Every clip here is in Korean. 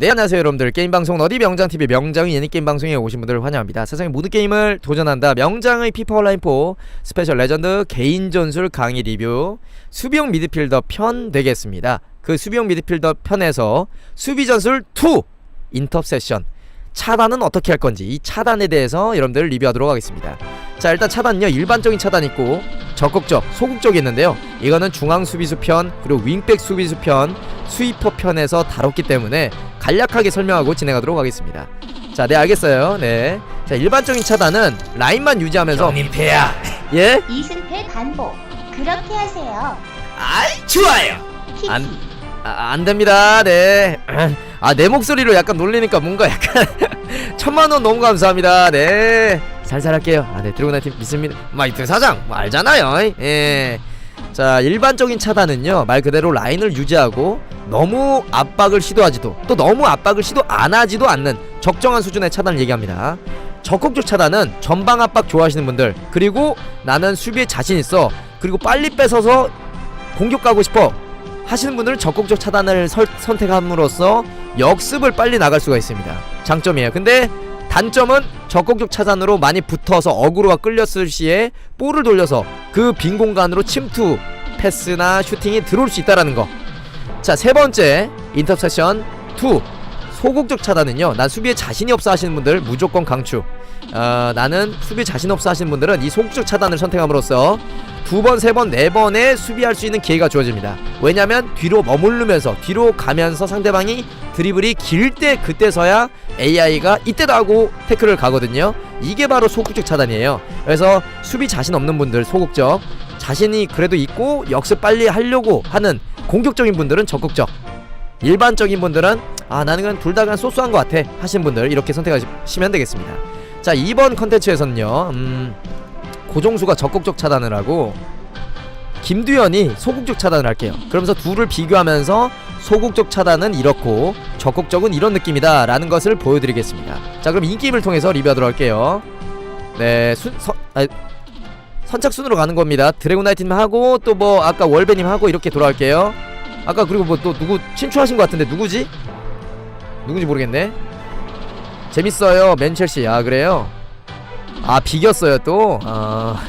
네 안녕하세요 여러분들. 게임방송 어디 명장TV 명장의 예능게임 방송에 오신 분들을 환영합니다. 세상의 모든 게임을 도전한다. 명장의 피파 온라인 4 스페셜 레전드 개인 전술 강의 리뷰 수비형 미드필더 편 되겠습니다. 그 수비형 미드필더 편에서 수비 전술 2 인터셉션. 차단은 어떻게 할 건지 이 차단에 대해서 여러분들 리뷰하도록 하겠습니다. 자 일단 차단은요. 일반적인 차단 있고 적극적 소극적이 있는데요. 이거는 중앙 수비수 편 그리고 윙백 수비수 편 스위퍼 편에서 다뤘기 때문에 간략하게 설명하고 진행하도록 하겠습니다 자 네 알겠어요 네자 일반적인 차단은 라인만 유지하면서 형님패야 예? 이승패 반복. 그렇게 하세요. 아이 좋아요 키키. 안, 아, 안 됩니다. 네. 아, 내 목소리로 약간 놀리니까 뭔가 약간 천만원 너무 감사합니다. 네. 살살 할게요. 아, 네. 드래곤 팀 믿습니다. 마이트 사장, 뭐 알잖아요. 예. 자, 일반적인 차단은요, 말 그대로 라인을 유지하고 너무 압박을 시도하지도 또 너무 압박을 시도 안 하지도 않는 적정한 수준의 차단을 얘기합니다. 적극적 차단은 전방 압박 좋아하시는 분들 그리고 나는 수비에 자신 있어 그리고 빨리 뺏어서 공격 가고 싶어 하시는 분들은 적극적 차단을 설- 선택함으로써 역습을 빨리 나갈 수가 있습니다. 장점이에요. 근데 단점은 적극적 차단으로 많이 붙어서 어그로가 끌렸을 시에 볼을 돌려서 그 빈 공간으로 침투, 패스나 슈팅이 들어올 수 있다라는 거. 자, 세 번째 인터셉션 2 소극적 차단은요. 난 수비에 자신이 없어 하시는 분들 무조건 강추. 어, 나는 수비 자신 없어 하시는 분들은 이 소극적 차단을 선택함으로써 두 번, 세 번, 네 번에 수비할 수 있는 기회가 주어집니다. 왜냐면 뒤로 머무르면서 뒤로 가면서 상대방이 드리블이 길 때 그때서야 AI가 이때도 하고 태클을 가거든요. 이게 바로 소극적 차단이에요. 그래서 수비 자신 없는 분들 소극적 자신이 그래도 있고 역습 빨리 하려고 하는 공격적인 분들은 적극적 일반적인 분들은 아 나는 그냥 둘다 그냥 소소한 것 같아 하신 분들 이렇게 선택하시면 되겠습니다. 자 이번 컨텐츠에서는요 음, 고종수가 적극적 차단을 하고 김두현이 소극적 차단을 할게요. 그러면서 둘을 비교하면서 소극적 차단은 이렇고 적극적은 이런 느낌이다 라는 것을 보여드리겠습니다. 자 그럼 인게임을 통해서 리뷰하도록 할게요. 네 순, 선, 아, 선착순으로 가는 겁니다. 드래곤나이트님 하고 또 뭐 아까 월베님 하고 이렇게 돌아갈게요. 아까 그리고 뭐 또 누구 친추하신 것 같은데 누구지? 누군지 모르겠네. 재밌어요 맨첼시. 아 그래요? 아 비겼어요 또? 아.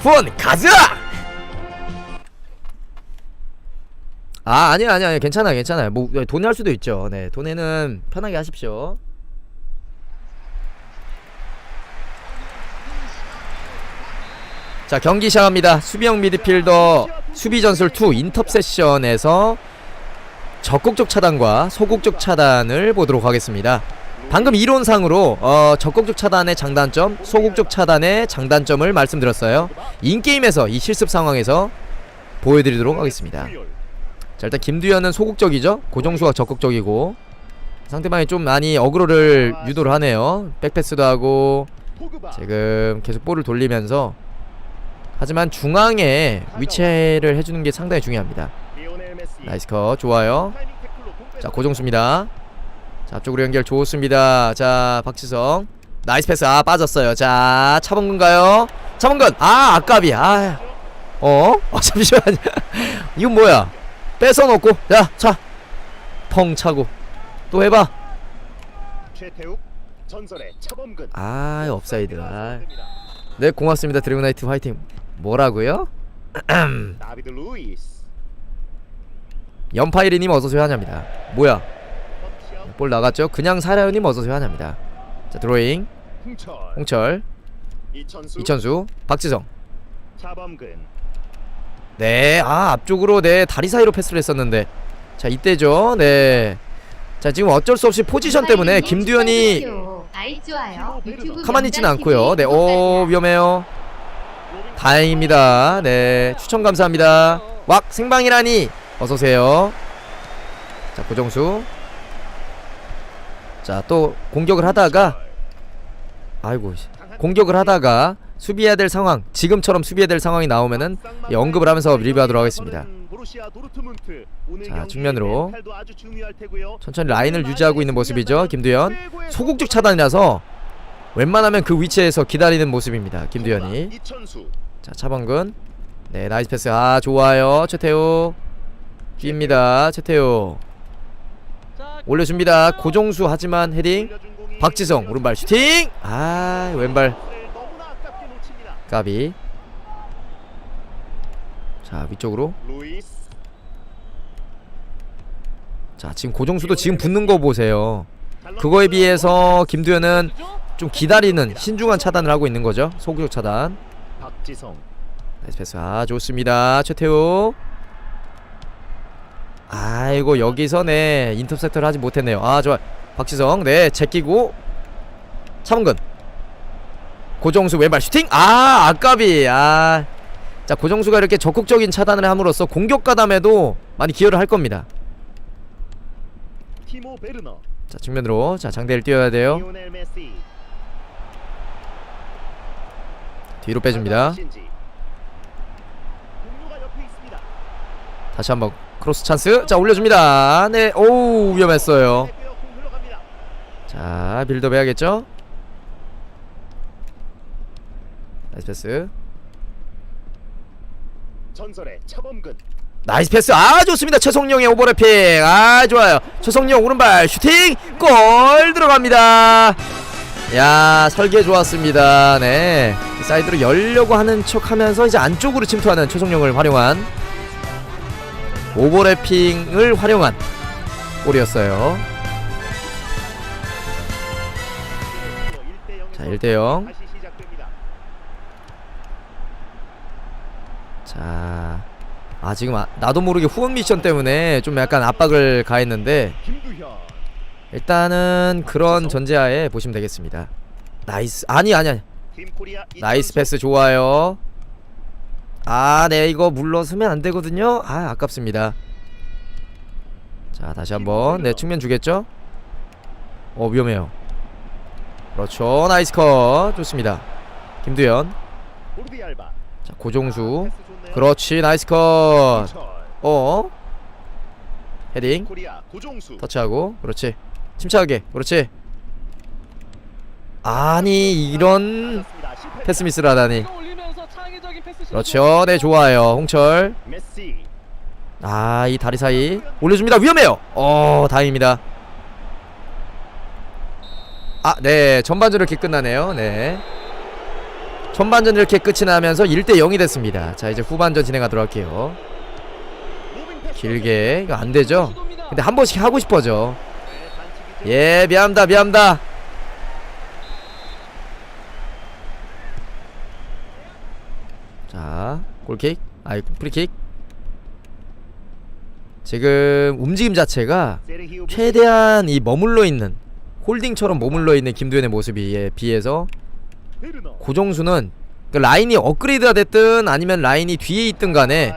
후원 가자! 아 아니야 아니야 아니야 괜찮아 괜찮아요. 뭐 돈에 할 수도 있죠. 네 돈에는 편하게 하십시오. 자 경기 시작합니다. 수비형 미드필더 수비 전술 2 인터셉션에서 적극적 차단과 소극적 차단을 보도록 하겠습니다 방금 이론상으로 어, 적극적 차단의 장단점, 소극적 차단의 장단점을 말씀드렸어요. 인게임에서 이 실습 상황에서 보여드리도록 하겠습니다. 자 일단 김두현은 소극적이죠. 고정수가 적극적이고 상대방이 좀 많이 어그로를 유도를 하네요. 백패스도 하고 지금 계속 볼을 돌리면서 하지만 중앙에 위치를 해주는 게 상당히 중요합니다. 나이스 컷. 좋아요. 자 고정수입니다. 자 앞쪽으로 연결 좋습니다. 자 박지성. 나이스 패스. 아 빠졌어요. 자 차범근가요. 차범근. 아 아깝이. 아 어? 어 잠시만 이건 뭐야? 뺏어놓고. 자차펑 차고. 또 해봐. 최태욱 전설의 차범근. 아 업사이드. 아. 네 고맙습니다. 드래곤나이트 화이팅. 뭐라고요? 다비드 루이스 연파이리님 어서오세요 환영합니다 뭐야 볼 나갔죠? 그냥 사라요님 어서오세요 환영합니다 자 드로잉 홍철 이천수 이천수 박지성 네, 아 앞쪽으로 네 다리 사이로 패스를 했었는데 자 이때죠. 네. 자 지금 어쩔 수 없이 포지션 때문에 김두현이. 유튜브 가만히 있지는 명장 않고요. TV 네, 오 위험해요. 다행입니다. 네, 추천 감사합니다. 왁 생방이라니 어서 오세요. 자 고정수. 자 또 공격을 하다가 아이고 씨. 공격을 하다가 수비해야 될 상황 지금처럼 수비해야 될 상황이 나오면은 예, 언급을 하면서 리뷰하도록 하겠습니다. 자, 측면으로. 천천히 라인을 유지하고 있는 모습이죠 김두현 소극적 차단이라서 웬만하면 그 위치에서 기다리는 모습입니다 김두현이 자 차범근 네 나이스 패스 아 좋아요 최태우 뜁니다. 최태호. 올려줍니다. 고종수 하지만 헤딩. 박지성 오른발 슈팅. 아 왼발. 까비. 자 위쪽으로. 자 지금 고종수도 지금 붙는 거 보세요. 그거에 비해서 김두현은 좀 기다리는 신중한 차단을 하고 있는 거죠. 소구적 차단. 박지성. 나이스 패스. 아 좋습니다. 최태우 아이고 여기서 네. 인터셉터를 하지 못했네요. 아 좋아. 박지성 네 제끼고. 차범근. 고정수 왼발 슈팅. 아 아까비 아자 고정수가 이렇게 적극적인 차단을 함으로써 공격 가담에도 많이 기여를 할 겁니다. 자 측면으로. 자 장대를 띄워야 돼요. 뒤로 빼줍니다. 다시 한번 크로스 찬스. 자 올려줍니다. 네오 위험했어요. 됐고요. 공 흘러갑니다. 자 빌드업 해야겠죠? 나이스 패스. 전설의 차범근. 나이스 패스. 아 좋습니다. 최성룡의 오버래핑 아 좋아요. 최성룡 오른발 슈팅. 골 들어갑니다. 야 설계 좋았습니다. 네. 사이드로 열려고 하는 척 하면서 이제 안쪽으로 침투하는 최성룡을 활용한 오버래핑을 활용한 골이었어요 자 1대0 다시 시작됩니다. 자, 아 지금 아, 나도 모르게 후원 미션 때문에 좀 약간 압박을 가했는데 일단은 그런 전제하에 보시면 되겠습니다. 나이스, 아니 아니 아니, 나이스. 패스 좋아요. 아, 네 이거 물러서면 안 되거든요. 아, 아깝습니다. 자, 다시 한번 네 측면 주겠죠? 어 위험해요. 그렇죠, 나이스 컷 좋습니다. 김두현, 자 고종수, 좋네요. 그렇지 나이스 컷. 어 헤딩 터치하고 그렇지 침착하게 그렇지 아니 이런 맞았습니다. 실패. 패스 미스를 하다니 그렇죠. 네 좋아요. 홍철. 아 이 다리 사이. 올려줍니다. 위험해요. 어 다행입니다. 아 네. 전반전 이렇게 끝나네요. 네. 전반전 이렇게 끝이 나면서 1대 0이 됐습니다. 자 이제 후반전 진행하도록 할게요. 길게. 이거 안 되죠. 근데 한 번씩 하고 싶어져. 네. 예 미안합니다. 미안합니다 자 골킥 아이 프리킥 지금 움직임 자체가. 최대한 이 머물러 있는 홀딩처럼 머물러 있는 김두현의 모습에 비해서. 고정수는 그 라인이 업그레이드가 됐든 아니면 라인이 뒤에 있든 간에.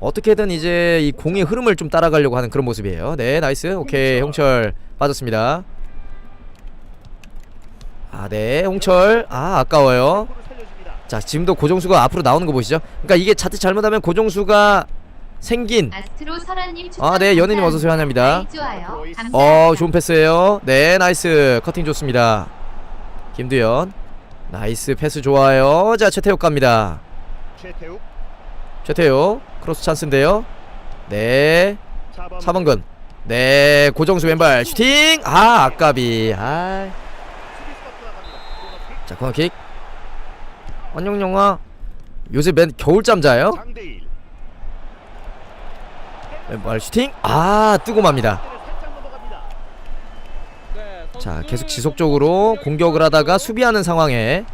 어떻게든 이제 이 공의 흐름을 좀 따라가려고 하는 그런 모습이에요. 네, 나이스. 오케이, 홍철 빠졌습니다. 아, 네, 홍철. 아, 아까워요. 자, 지금도 고정수가 앞으로 나오는 거 보시죠. 그러니까 이게 자칫 잘못하면 고정수가 생긴. 아스트로 설아님 추천 아, 네, 연예님 어서 오세요. 환영합니다. 어, 좋은 패스예요. 네, 나이스. 커팅 좋습니다. 김두현. 나이스 패스 좋아요. 자, 최태욱 갑니다. 최태욱 최태욱 크로스 찬스인데요. 네. 차범 차범근 네 고정수 왼발 슈팅 아 아까비 아자. 코너킥. 코너킥 안녕영아 요새 맨 겨울잠 자요? 왼발 슈팅? 아 뜨고 맙니다. 네, 자 계속 지속적으로 공격을 하다가 수비하는 상황에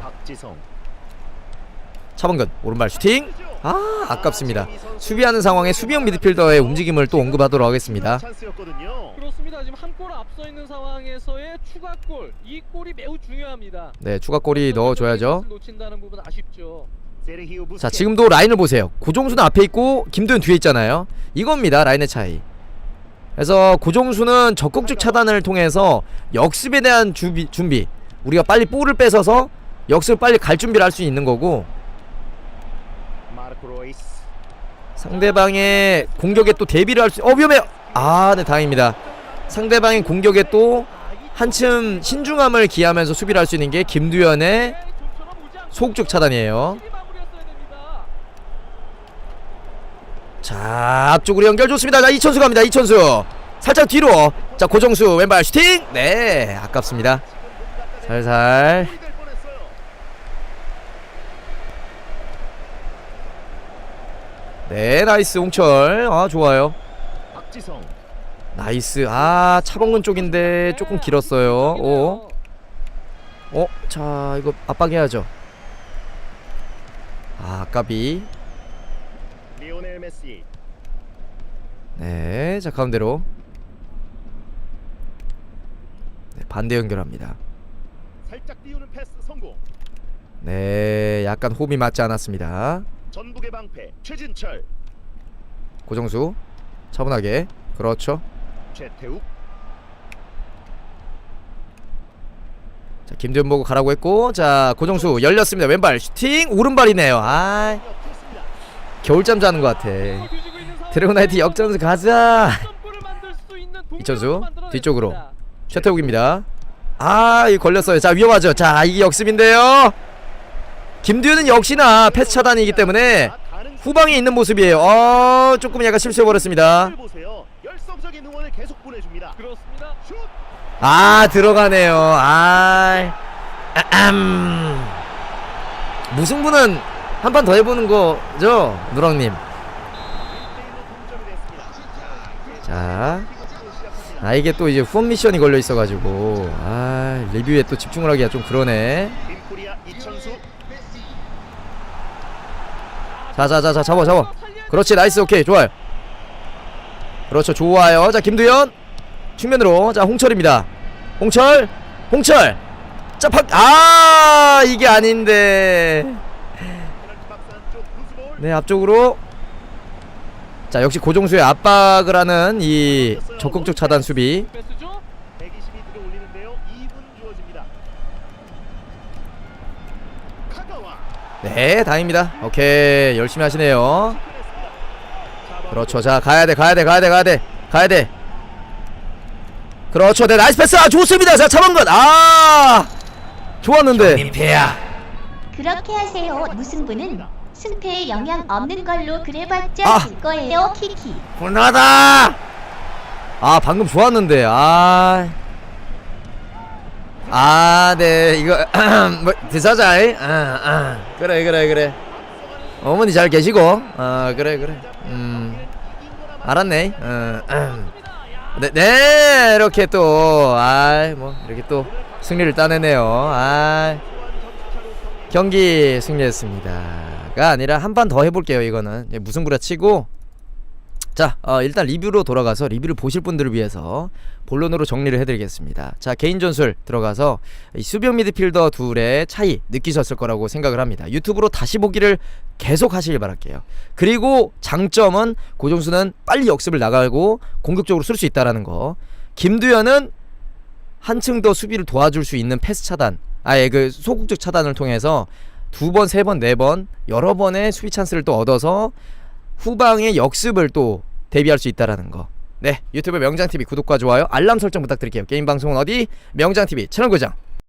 박지성. 차범근 오른발 슈팅 아 아깝습니다 수비하는 상황에 수비형 미드필더의 움직임을 또 언급하도록 하겠습니다 찬스였거든요. 그렇습니다. 지금 한 골 앞서 있는 상황에서의 추가골 이 골이 매우 중요합니다. 네 추가골이 넣어줘야죠 놓친다는 부분 아쉽죠. 세르히오. 자 지금도 라인을 보세요 고종수는 앞에 있고 김도현 뒤에 있잖아요 이겁니다 라인의 차이 그래서 고종수는 적극적 차단을 통해서 역습에 대한 준비, 준비 우리가 빨리 볼을 뺏어서 역습을 빨리 갈 준비를 할 수 있는 거고 상대방의 공격에 또 대비를 할 수 어 위험해요 아네 다행입니다. 상대방의 공격에 또 한층 신중함을 기하면서 수비를 할 수 있는 게 김두현의 소극적 차단이에요. 자 앞쪽으로 연결 좋습니다. 자 이천수 갑니다. 이천수. 살짝 뒤로. 자 고정수 왼발 슈팅. 네 아깝습니다. 살살 골이 될 뻔했어요. 네 나이스 홍철. 아 좋아요. 박지성. 나이스. 아 차범근 쪽인데 조금 길었어요. 오. 어? 자 이거 압박해야죠. 아 까비 리오넬 메시. 네자 가운데로. 네, 반대 연결합니다. 살짝 띄우는 패스 성공. 네 약간 호흡이 맞지 않았습니다 전북의 방패 최진철. 고정수 차분하게. 그렇죠. 최태욱. 자 김대현 보고 가라고 했고 자 고정수 열렸습니다. 왼발 슈팅 오른발이네요. 아. 겨울잠 자는 것 같아. 드래곤나이트 역전수 가자. 이천수, 뒤쪽으로. 최태욱입니다. 아 이거 걸렸어요. 자 위험하죠. 자 이게 역습인데요 김두현은 역시나 패스 차단이기 때문에 후방에 있는 모습이에요 어 조금 약간 실수해버렸습니다 아 들어가네요 아 아암. 무승부는 한 판 더 해보는 거죠 누렁님 1대1로 동점이 됐습니다. 자아 이게 또 이제 후원 미션이 걸려 있어가지고 아 리뷰에 또 집중을 하기가 좀 그러네 빈코리아 이천수 자자자자 잡아 잡아. 그렇지 나이스 오케이 좋아요. 그렇죠 좋아요. 자 김두현. 측면으로. 자 홍철입니다. 홍철 홍철. 자팍아 이게 아닌데. 네 앞쪽으로. 자 역시 고종수의 압박을 하는 이 적극적 차단 수비 네 다행입니다. 오케이 열심히 하시네요. 그렇죠. 자 가야돼 가야돼 가야돼 가야돼 가야돼. 그렇죠. 네 나이스 패스. 아 좋습니다. 자 잡은 것아 좋았는데. 그렇게 하세요. 무승부는 승패에 영향 없는 걸로 그래봤자 아. 질 거예요. 키키. 분하다. 아 방금 좋았는데. 아 아, 네, 이거, 뭐, 드사자이? 아, 아, 그래, 그래, 그래. 어머니 잘 계시고, 아, 그래, 그래. 음, 알았네. 어, 음. 네, 네, 이렇게 또, 아, 뭐, 이렇게 또 승리를 따내네요. 아, 경기 승리했습니다가 아니라 한 판 더 해볼게요. 이거는 예, 무승부라 치고 자 어, 일단 리뷰로 돌아가서 리뷰를 보실 분들을 위해서 본론으로 정리를 해드리겠습니다. 자 개인 전술 들어가서 이 수비형 미드필더 둘의 차이 느끼셨을 거라고 생각을 합니다. 유튜브로 다시 보기를 계속 하시길 바랄게요. 그리고 장점은 고정수는 빨리 역습을 나가고 공격적으로 쓸 수 있다라는 거. 김두현은 한층 더 수비를 도와줄 수 있는 패스 차단, 아예 그 소극적 차단을 통해서 두 번, 세 번, 네 번 여러 번의 수비 찬스를 또 얻어서 후방의 역습을 또 대비할 수 있다라는 거. 네, 유튜브 명장 TV 구독과 좋아요, 알람 설정 부탁드릴게요. 게임 방송은 어디? 명장 TV 채널 고정